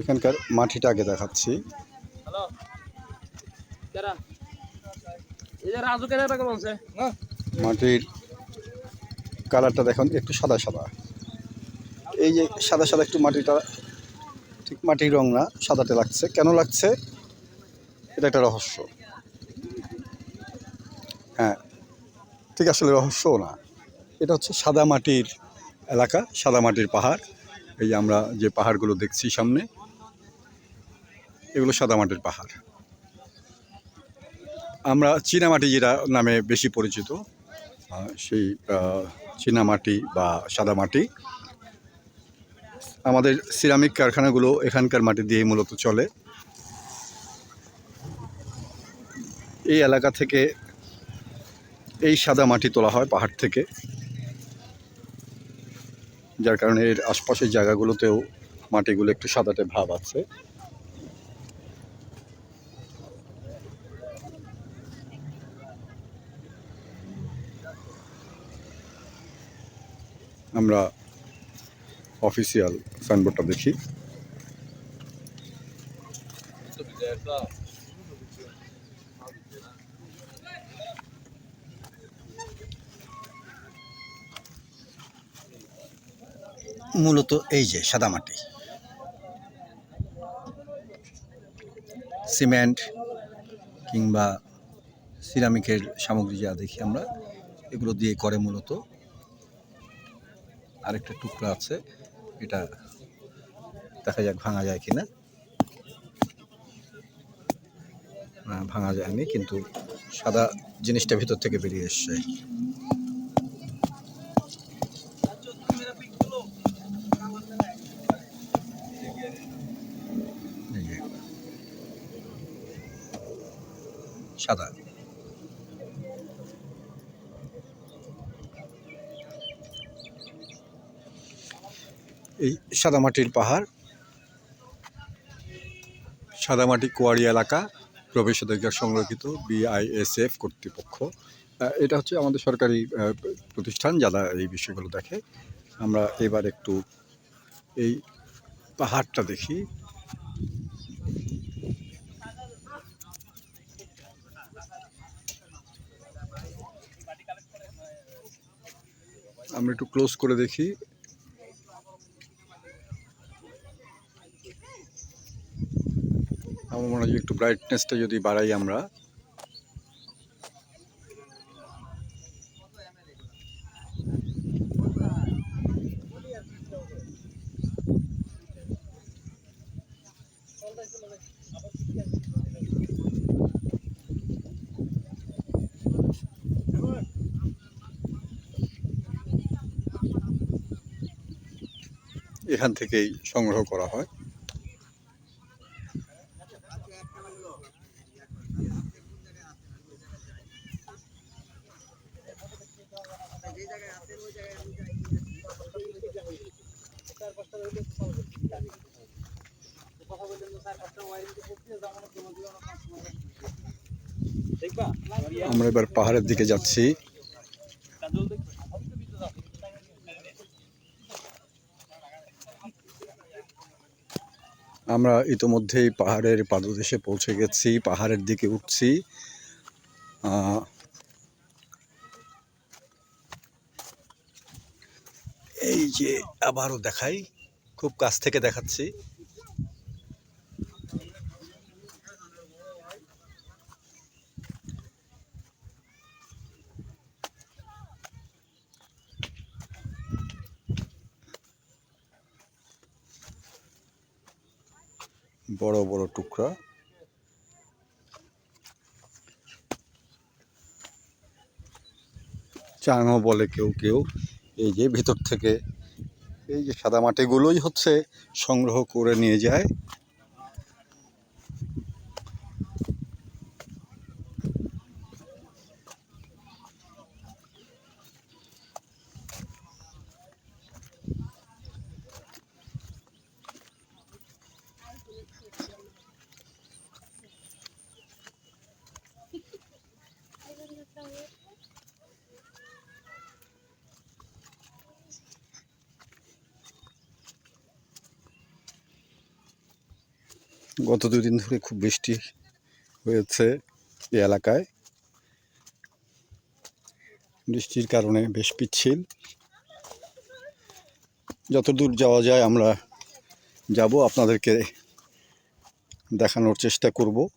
এখানকার মাটিটা আগে দেখাচ্ছি। হ্যালো? কেরা এই যে রাজু কেনা টাকা বলছে। না মাটির কালারটা দেখুন একটু সাদা সাদা। এই যে সাদা সাদা একটু মাটিটা ঠিক মাটির রং না সাদাতে লাগছে। কেন লাগছে? এটা একটা রহস্য। হ্যাঁ ঠিক আসলে রহস্যও না। এটা হচ্ছে সাদা মাটির এলাকা সাদা মাটির পাহাড়। এই যে আমরা যে পাহাড়গুলো দেখছি সামনে এগুলো সাদা মাটির পাহাড়। আমরা চীনামাটি যেটা নামে বেশি পরিচিত সেই চীনামাটি বা সাদা মাটি আমাদের সিরামিক কারখানাগুলো এখানকার মাটি দিয়ে মূলত চলে। এই এলাকা থেকে এই সাদা মাটি তোলা হয় পাহাড় থেকে। যার কারণে এর আশপাশের জায়গাগুলোতেও মাটিগুলো একটু সাদাটে ভাব আছে। আমরা অফিসিয়াল সাইনবোর্ডটা দেখি। মূলত এই যে সাদামাটি সিমেন্ট কিংবা সিরামিকের সামগ্রী যা দেখি আমরা, এগুলো দিয়ে করে মূলত। আরেকটা টুকরা আছে, এটা দেখা যাক ভাঙা যায় কিনা। ভাঙা যায়নি, কিন্তু সাদা জিনিসটা ভিতর থেকে বেরিয়ে এসছে। সাদা। এই সাদামাটির পাহাড়। সাদামাটি কোয়ারি এলাকা প্রবেশাধিকার সংরক্ষিত বিআইএসএফ কর্তৃপক্ষ। এটা হচ্ছে আমাদের সরকারি প্রতিষ্ঠান যারা এই বিষয়গুলো দেখে। আমরা এবার একটু এই পাহাড়টা দেখি। আমরা একটু ক্লোজ করে দেখি। মনে হয় একটু ব্রাইটনেসটা যদি বাড়াই আমরা। এখান থেকেই সংগ্রহ করা হয়। আমরা এবার পাহাড়ের দিকে যাচ্ছি। আমরা ইতোমধ্যেই পাহাড়ের পাদদেশে পৌঁছে গেছি, পাহাড়ের দিকে উঠছি। এই যে আবারও দেখাই, খুব কাছ থেকে দেখাচ্ছি। বড় বড় টুকরা। চাঙও বলে কেউ কেউ। এই যে ভেতর থেকে, এই যে সাদা মাটিগুলোই হচ্ছে সংগ্রহ করে নিয়ে যায়। গত দুদিন ধরে খুব বৃষ্টি হয়েছে এই এলাকায়। বৃষ্টির কারণে বেশ পিচ্ছিল। যত দূর যাওয়া যায় আমরা যাব, আপনাদেরকে দেখানোর চেষ্টা করব।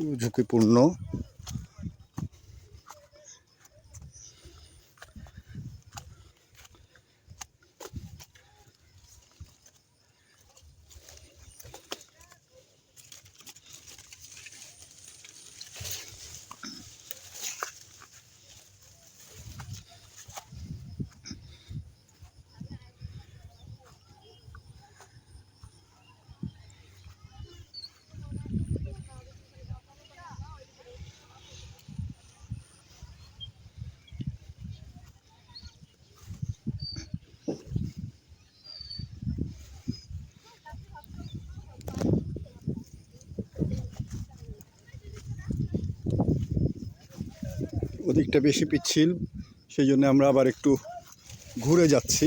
একটু ঝুঁকিপূর্ণ। ওদিকটা বেশি পিচ্ছিল সেই জন্য আমরা আবার একটু ঘুরে যাচ্ছি।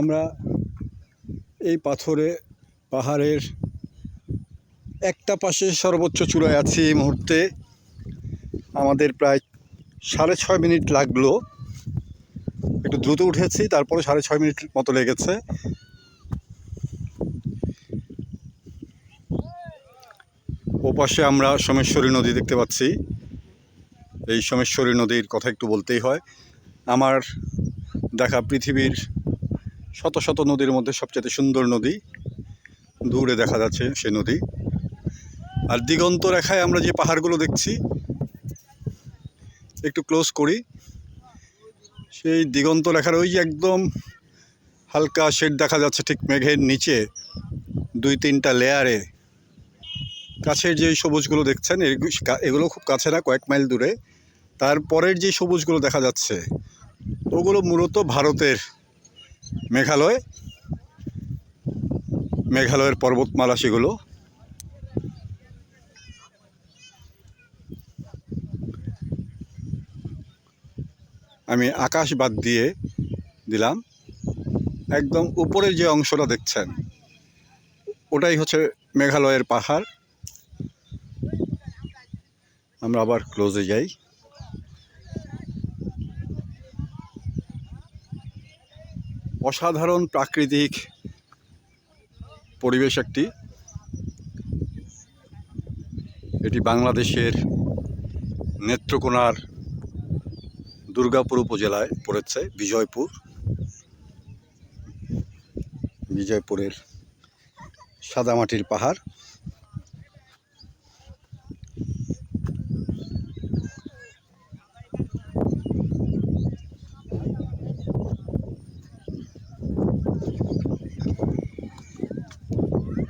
আমরা এই পাথরে, পাহাড়ের একটা পাশে সর্বোচ্চ চূড়ায় আছি এই মুহূর্তে। আমাদের প্রায় সাড়ে ছয় মিনিট লাগল। একটু দ্রুত উঠেছি, তারপরে সাড়ে ছয় মিনিট মতো লেগেছে। ওপাশে আমরা সোমেশ্বরী নদী দেখতে পাচ্ছি। এই সোমেশ্বরী নদীর কথা একটু বলতেই হয়। আমার দেখা পৃথিবীর শত শত নদীর মধ্যে সবচেয়ে সুন্দর নদী। দূরে দেখা যাচ্ছে সেই নদী। আর দিগন্ত রেখায় আমরা যে পাহাড়গুলো দেখছি, একটু ক্লোজ করি। সেই দিগন্ত রেখার ওই যে একদম হালকা শেড দেখা যাচ্ছে ঠিক মেঘের নিচে, দুই তিনটা লেয়ারে কাছের যে সবুজগুলো দেখছেন এগু- এগুলো খুব কাছে না, কয়েক মাইল দূরে। তারপরের যে সবুজগুলো দেখা যাচ্ছে, ওগুলো মূলত ভারতের মেঘালয়। মেঘালয়ের পর্বতমালা সেগুলো। আমি আকাশ বাদ দিয়ে দিলাম। একদম উপরের যে অংশটা দেখছেন, ওটাই হচ্ছে মেঘালয়ের পাহাড়। আমরা আবার ক্লোজে যাই। অসাধারণ প্রাকৃতিক পরিবেশ একটি। এটি বাংলাদেশের নেত্রকোনার দুর্গাপুর উপজেলায় পড়েছে বিজয়পুর। বিজয়পুরের সাদামাটির পাহাড়।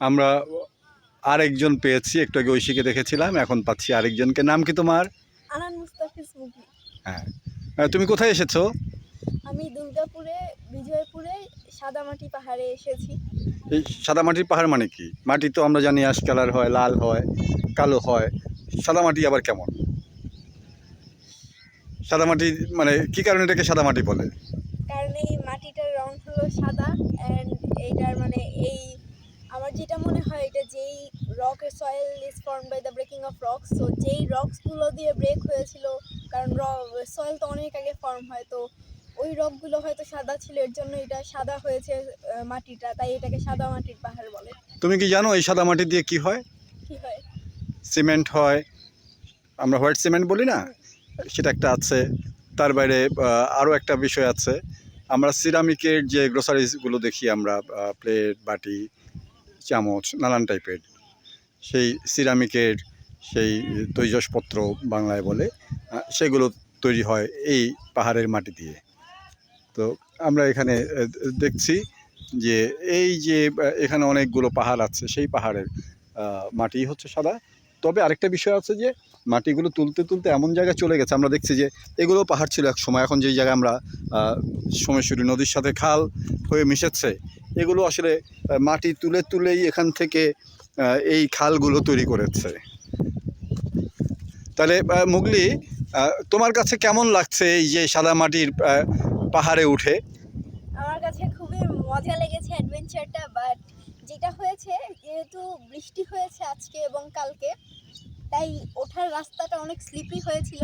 আমরা আরেকজন পেয়েছি একটু আগে ঐশীকে দেখেছিলাম এখন পাচ্ছি আরেকজনকে। নাম কি তোমার? হ্যাঁ। তুমি কোথায় এসেছ? আমি দুর্গাপুরে বিজয়পুরে সাদামাটি পাহাড়ে এসেছি। এই সাদা মাটির পাহাড় মানে কি? মাটি তো আমরা জানি আশ কালার হয় লাল হয় কালো হয়। সাদা মাটি আবার কেমন? সাদা মাটি মানে কি কারণে এটাকে সাদা মাটি বলে? কারণ এই মাটিটার রং হলো সাদা অ্যান্ড এইটার মানে এই আমার যেটা মনে হয় এটা যেই rock soil is form by the breaking of rocks তো যেই রক্সগুলো দিয়ে ব্রেক হয়েছিল কারণ সয়েল তো অনেক আগে ফর্ম হয় তো ওই রকগুলো হয়তো সাদা ছিল এর জন্য এটা সাদা হয়েছে মাটিটা তাই এটাকে সাদা মাটির পাহাড় বলে। তুমি কি জানো এই সাদা মাটি দিয়ে কি হয়? কি হয়? সিমেন্ট হয় আমরা হোয়াইট সিমেন্ট বলি না? সেটা একটা আছে তার বাইরে আরও একটা বিষয় আছে। আমরা সিরামিকের যে গ্রোসারিজগুলো দেখি আমরা প্লেট বাটি চামচ, নানান টাইপের। সেই সিরামিকের সেই তৈজসপত্র বাংলায় বলে সেগুলো তৈরি হয় এই পাহাড়ের মাটি দিয়ে। তো আমরা এখানে দেখছি যে এই যে এখানে অনেকগুলো পাহাড় আছে, সেই পাহাড়ের মাটি হচ্ছে সাদা। তবে আরেকটা বিষয় আছে যে, মাটিগুলো তুলতে তুলতে এমন জায়গায় চলে গেছে, আমরা দেখছি যে এগুলো পাহাড় ছিল এক সময়, এখন যেই জায়গায় আমরা সোমেশ্বরী নদীর সাথে খাল হয়ে মিশেছে, এগুলো আসলে মাটি তুলে তুলেই এখান থেকে এই খালগুলো তৈরি করেছে। তাহলে মুগলি তোমার কাছে কেমন লাগছে এই যে সাদা মাটির পাহাড়ে উঠে? আমার কাছে খুবই মজা লেগেছে অ্যাডভেঞ্চারটা বাট যেটা হয়েছে, যেহেতু বৃষ্টি হয়েছে আজকে এবং কালকে, তাই ওঠার রাস্তাটা অনেক স্লিপি হয়েছিল।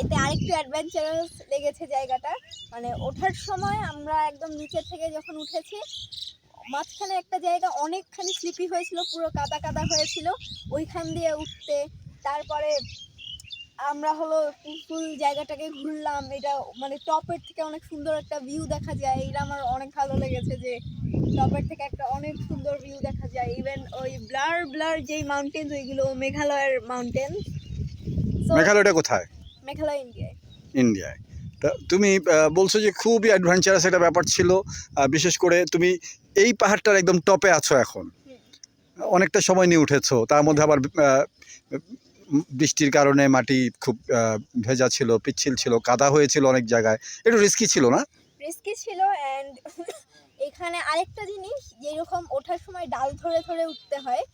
এতে আরেকটু অ্যাডভেঞ্চারাস লেগেছে জায়গাটা। মানে ওঠার সময় আমরা একদম নিচে থেকে যখন উঠেছি, মাঝখানে একটা জায়গা অনেকখানি স্লিপি হয়েছিল, পুরো কাদা কাদা হয়েছিল। ওইখান দিয়ে উঠতে, তারপরে আমরা হলো ফুল জায়গাটাকে ঘুরলাম। এটা মানে টপের থেকে অনেক সুন্দর একটা ভিউ দেখা যায়। এটা আমার অনেক ভালো লেগেছে যে টপের থেকে একটা অনেক সুন্দর ভিউ দেখা যায়। ইভেন ওই ব্লার ব্লার যেই মাউন্টেন ওইগুলো মেঘালয়ের মাউন্টেন মেঘালয়টা কোথায়? মেঘালয় ইন্ডিয়ায় ইন্ডিয়ায় তা তুমি বলছো যে খুবই অ্যাডভেঞ্চারাস একটা ব্যাপার ছিল। বিশেষ করে তুমি এই পাহাড়টার একদম টপে আছো এখন। অনেকটা সময় নিয়ে উঠেছো। তার মধ্যে আবার বৃষ্টির কারণে মাটি খুব ভেজা ছিল পিচ্ছিল ছিল কাদা হয়েছিল অনেক জায়গায়। একটু রিস্কি ছিল না? রিস্কি ছিল অ্যান্ড এখানে আরেকটা জিনিস যেরকম ওঠার সময় ডাল ধরে ধরে উঠতে হয়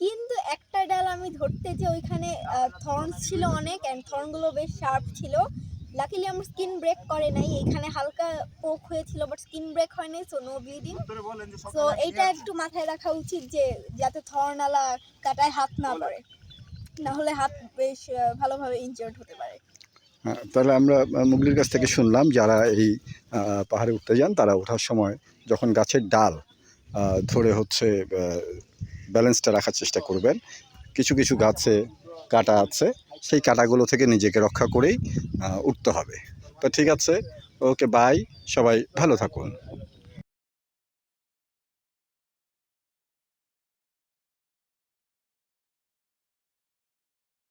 কিন্তু একটা ডাল আমি ধরতে যে ওইখানে থর্নস ছিল অনেক অ্যান্ড থর্নগুলো বেশ শার্প ছিল। লাকিলি আমার স্কিন ব্রেক করে নাই এখানে হালকা পোক হয়েছিল বাট স্কিন ব্রেক হয়নি সো নো ব্লিডিং সো এইটা একটু মাথায় রাখা উচিত যে যাতে থর্নালা কাটায় হাত না পড়ে। না হলে হাত বেশ ভালোভাবে ইনজার্ড হতে পারে। তাহলে আমরা মুগলির কাছ থেকে শুনলাম যারা এই পাহাড়ে উঠতে যান, তারা ওঠার সময় যখন গাছের ডাল ধরে হচ্ছে ব্যালেন্সটা রাখার চেষ্টা করবেন, কিছু কিছু গাছে কাটা আছে, সেই কাটাগুলো থেকে নিজেকে রক্ষা করেই উঠতে হবে। তো ঠিক আছে, ওকে বাই সবাই ভালো থাকুন।